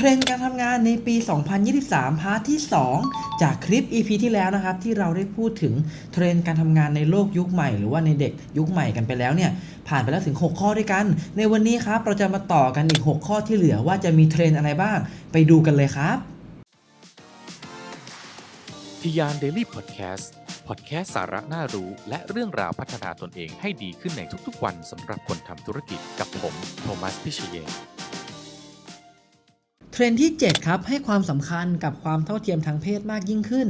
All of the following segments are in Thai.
เทรนด์การทำงานในปี 2023 พาร์ทที่ 2 จากคลิป EP ที่แล้วนะครับ ที่เราได้พูดถึงเทรนด์การทำงานในโลกยุคใหม่ หรือว่าในเด็กยุคใหม่กันไปแล้วเนี่ยผ่านไปแล้วถึง 6 ข้อด้วยกัน ในวันนี้ครับเราจะมาต่อกันอีก 6 ข้อที่เหลือว่าจะมีเทรนด์อะไรบ้าง ไปดูกันเลยครับทียานเดลี่พอดแคสต์พอดแคสต์สาระน่ารู้ และเรื่องราวพัฒนาตนเองให้ดีขึ้นในทุกๆวันสำหรับคนทำธุรกิจกับผม โทมัสพิเชย ทรนด์ที่ 7 ครับ ให้ความสำคัญกับความเท่าเทียมทางเพศมากยิ่งขึ้น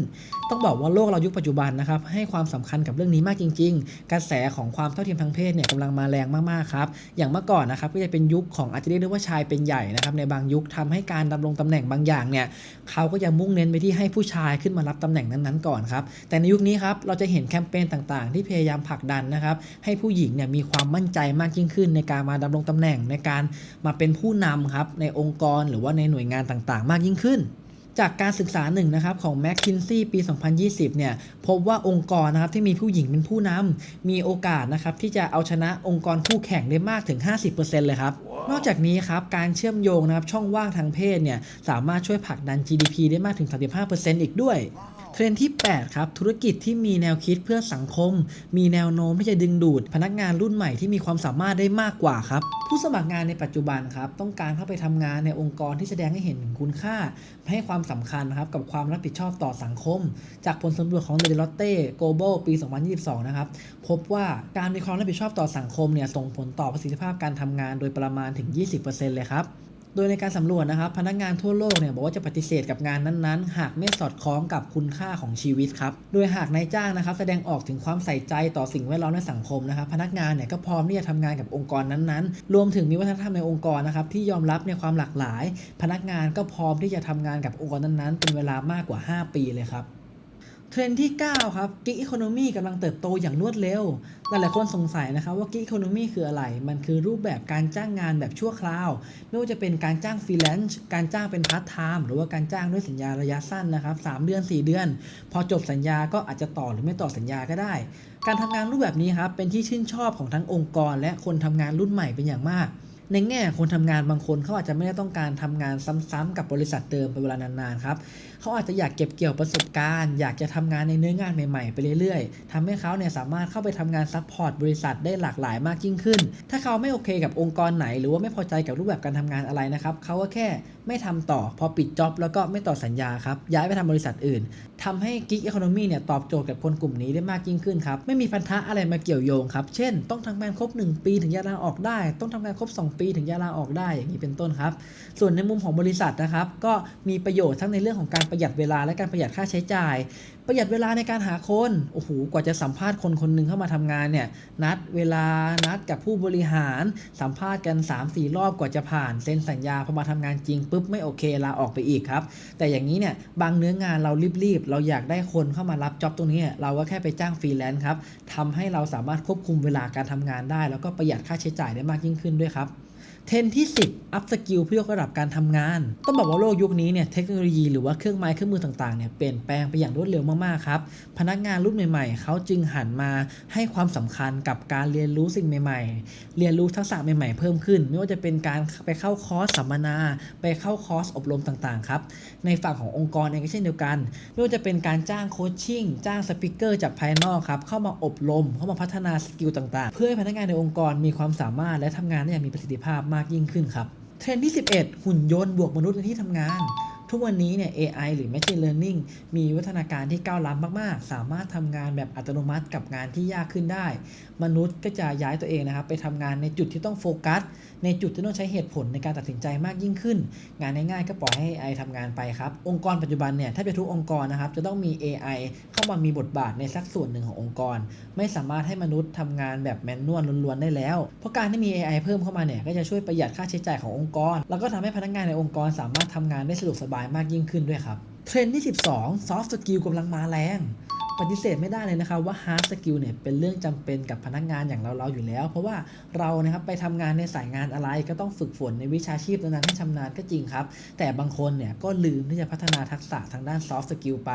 ต้องบอกว่าโลกเรายุคปัจจุบันนะครับ ให้ความสำคัญกับเรื่องนี้มากจริง ๆ กระแสของความเท่าเทียมทางเพศเนี่ยกำลังมาแรงมากๆครับ อย่างเมื่อก่อนนะครับก็จะเป็นยุคของอาจจะเรียกได้ว่าชายเป็นใหญ่นะครับในบางยุคทำให้การดำรงตำแหน่งบางอย่างเนี่ยเขาก็จะมุ่งเน้นไปที่ให้ผู้ชายขึ้นมารับตำแหน่งนั้นๆก่อนครับ แต่ในยุคนี้ครับเราจะเห็นแคมเปญต่างๆ ที่พยายามผลักดันนะครับให้ผู้หญิงเนี่ยมีความมั่นใจมากยิ่งขึ้น ในการมาดำรงตำแหน่งในการมาเป็นผู้นำครับในองค์กรหรือว่าในหน่วยงานต่างๆ มากยิ่งขึ้น จากการศึกษาหนึ่งนะครับของ m c k i n s e y ปี 2020 เนี่ยพบว่าองค์กรนะครับที่มีผู้หญิงเป็นผู้นำมีโอกาสนะครับที่จะเอาชนะองค์กรคู่แข่งได้มากถึง 50%เลยครับ นอกจากนี้ครับการเชื่อมโยงนะครับช่องว่างทางเพศเนี่ยสามารถช่วยผลักดัน GDP ได้มากถึง 35%อีกด้วย เทรนด์ที่ 8 ครับ ธุรกิจที่มีแนวคิดเพื่อสังคม มีแนวโน้มที่จะดึงดูด พนักงานรุ่นใหม่ที่มีความสามารถได้มากกว่าครับ ผู้สมัครงานในปัจจุบันครับ ต้องการเข้าไปทำงานในองค์กรที่แสดงให้เห็นถึงคุณค่า ให้ความสำคัญนะครับกับความรับผิดชอบต่อสังคม จากผลสำรวจของ d e l o t t e Global ปี 2022 นะครับ พบว่าการมีความรับผิดชอบต่อสังคมเนี่ยส่งผลต่อประสิทธิภาพการทำงานโดยประมาณถึง 20%เลยครับ โดยในการสำรวจนะครับ พนักงานทั่วโลกเนี่ยบอกว่าจะปฏิเสธกับงานนั้นๆ หากไม่สอดคล้องกับคุณค่าของชีวิตครับ โดยหากนายจ้างนะครับ แสดงออกถึงความใส่ใจต่อสิ่งแวดล้อมในสังคมนะครับ พนักงานเนี่ยก็พร้อมที่จะทำงานกับองค์กรนั้นๆ รวมถึงมีวัฒนธรรมในองค์กรนะครับที่ยอมรับในความหลากหลาย พนักงานก็พร้อมที่จะทำงานกับองค์กรนั้นๆ เป็นเวลามากกว่า 5 ปีเลยครับ เทรนที่ 9 ครับกิ๊กอีโคโนมีกำลังเติบโตอย่างรวดเร็ว หลายๆคนสงสัยนะครับว่ากิ๊กอีโคโนมีคืออะไร มันคือรูปแบบการจ้างงานแบบชั่วคราว ไม่ว่าจะเป็นการจ้างฟรีแลนซ์การจ้างเป็นพาร์ทไทม์หรือว่าการจ้างด้วยสัญญาระยะสั้นนะครับ3เดือน 4 เดือน พอจบสัญญาก็อาจจะต่อหรือไม่ต่อสัญญาก็ได้ การทำงานรูปแบบนี้ครับเป็นที่ชื่นชอบของทั้งองค์กร และคนทำงานรุ่นใหม่เป็นอย่างมาก ในแง่คนทำงานบางคนเขาอาจจะไม่ได้ต้องการทำงานซ้ำๆกับบริษัทเดิมเป็นเวลานานๆครับเขาอาจจะอยากเก็บเกี่ยวประสบการณ์ อยากจะทำงานในเนื้องานใหม่ๆไปเรื่อยๆทำให้เขาเนี่ยสามารถเข้าไปทำงานซัพพอร์ตบริษัทได้หลากหลายมากยิ่งขึ้น ถ้าเขาไม่โอเคกับองค์กรไหน หรือว่าไม่พอใจกับรูปแบบการทำงานอะไรนะครับเขาก็แค่ ไม่ทำต่อพอปิดจ็อบแล้วก็ไม่ต่อสัญญาครับ ย้ายไปทำบริษัทอื่นทำให้กิ๊กอีโคโนมีเนี่ยตอบโจทย์กับคนกลุ่มนี้ได้มากยิ่งขึ้นครับ ไม่มีพันธะอะไรมาเกี่ยวโยงครับ เช่น ต้องทำงานครบ 1 ปีถึงจะลาออกได้ ต้องทำงานครบ 2 ปีถึงจะลาออกได้อย่างนี้เป็นต้นครับ ส่วนในมุมของบริษัทนะครับ ก็มีประโยชน์ทั้งในเรื่องของการประหยัดเวลาและการประหยัดค่าใช้จ่าย ประหยัดเวลาในการหาคนโอ้โหกว่าจะสัมภาษณ์คนคนหนึ่งเข้ามาทำงานเนี่ยนัดเวลานัดกับผู้บริหารสัมภาษณ์กัน 3-4 รอบกว่าจะผ่านเซ็นสัญญาพอมาทำงานจริงปุ๊บไม่โอเคลาออกไปอีกครับ แต่อย่างนี้เนี่ยบางเนื้องานเรารีบๆเราอยากได้คนเข้ามารับจ็อบตรงนี้ เราก็แค่ไปจ้างฟรีแลนซ์ครับทำให้เราสามารถควบคุมเวลาการทำงานได้ แล้วก็ประหยัดค่าใช้จ่ายได้มากยิ่งขึ้นด้วยครับ เทรนที่ 10 อัพสกิลเพื่อยกระดับการทำงาน ต้องบอกว่าโลกยุคนี้เนี่ยเทคโนโลยีหรือว่าเครื่องไม้เครื่องมือต่างๆเนี่ยเปลี่ยนแปลงไปอย่างรวดเร็วมากๆครับพนักงานรุ่นใหม่ๆ เขาจึงหันมาให้ความสำคัญกับการเรียนรู้สิ่งใหม่ ๆ เรียนรู้ทักษะใหม่ๆ เพิ่มขึ้น ไม่ว่าจะเป็นการไปเข้าคอร์สสัมมนา ไปเข้าคอร์สอบรมต่างๆครับในฝั่งขององค์กรเองก็เช่นเดียวกัน ไม่ว่าจะเป็นการจ้างโคชชิ่งจ้างสปิเกอร์จากภายนอกครับเข้ามาอบรมเข้ามาพัฒนาสกิลต่างๆ เพื่อให้พนักงานในองค์กรมีความสามารถและทำงานได้อย่างมีประสิทธิภาพมากากยิ่งขึ้นครับเทรนด์ที่ 11 หุ่นยนต์บวกมนุษย์ในที่ทำงาน ทุกวันนี้เนี่ย AI หรือ Machine Learning มีวัฒนาการที่ก้าวล้ำมาก ๆ สามารถทำงานแบบอัตโนมัติกับงานที่ยากขึ้นได้ มนุษย์ก็จะย้ายตัวเองนะครับ ไปทำงานในจุดที่ต้องโฟกัส ในจุดที่ต้องใช้เหตุผลในการตัดสินใจมากยิ่งขึ้น งานง่าย ๆ ก็ปล่อยให้ AI ทำงานไปครับ องค์กรปัจจุบันเนี่ยถ้าจะทุกองค์กรนะครับจะต้องมี AI เข้ามามีบทบาทในสักส่วนหนึ่งขององค์กร ไม่สามารถให้มนุษย์ทำงานแบบแมนนวลล้วนๆได้แล้ว เพราะการที่มี AI เพิ่มเข้ามาเนี่ยก็จะช่วยประหยัดค่าใช้จ่ายขององค์กร แล้วก็ทำให้พนักงานในองค์กรสามารถทำงานได้สะดวกสบายมากยิ่งขึ้นด้วยครับ เทรนด์ที่ 12 soft skill กำลังมาแรง ปฏิเสธไม่ได้เลยนะครับว่า hard skill เนี่ยเป็นเรื่องจำเป็นกับพนักงานอย่างเราเราๆอยู่แล้ว เพราะว่าเรานะครับไปทำงานในสายงานอะไรก็ต้องฝึกฝนในวิชาชีพนั้นให้ชำนาญก็จริงครับ แต่บางคนเนี่ยก็ลืมที่จะพัฒนาทักษะทางด้าน soft skill ไป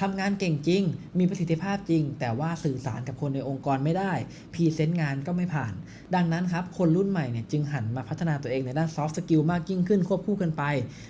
ทำงานเก่งจริง มีประสิทธิภาพจริง แต่ว่าสื่อสารกับคนในองค์กรไม่ได้พรีเซนต์งานก็ไม่ผ่าน ดังนั้นครับคนรุ่นใหม่เนี่ยจึงหันมาพัฒนาตัวเองในด้าน soft skill มากยิ่งขึ้นควบคู่กันไป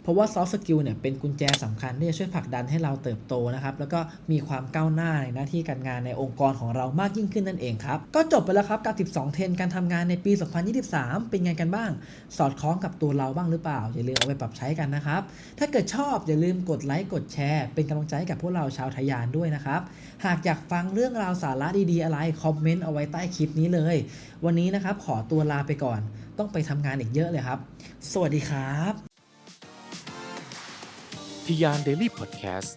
เพราะว่า soft skill เนี่ยเป็นกุญแจสำคัญที่จะช่วยผลักดันให้เราเติบโตนะครับแล้วก็มีความก้าวหน้าในหน้าที่การงานในองค์กรของเรามากยิ่งขึ้นนั่นเองครับ ก็จบไปแล้วครับกับ 12 เทรนการทำงานในปี 2023 เป็นไงกันบ้าง สอดคล้องกับตัวเราบ้างหรือเปล่า อย่าลืมเอาไปปรับใช้กันนะครับ ถ้าเกิดชอบอย่าลืมกดไลค์กดแชร์ เป็นกำลังใจให้กับพวกเราชาวทยานด้วยนะครับ หากอยากฟังเรื่องราวสาระดีๆอะไรคอมเมนต์เอาไว้ใต้คลิปนี้เลย วันนี้นะครับขอตัวลาไปก่อน ต้องไปทำงานอีกเยอะเลยครับ สวัสดีครับ ทยานเดลี่พอดแคสต์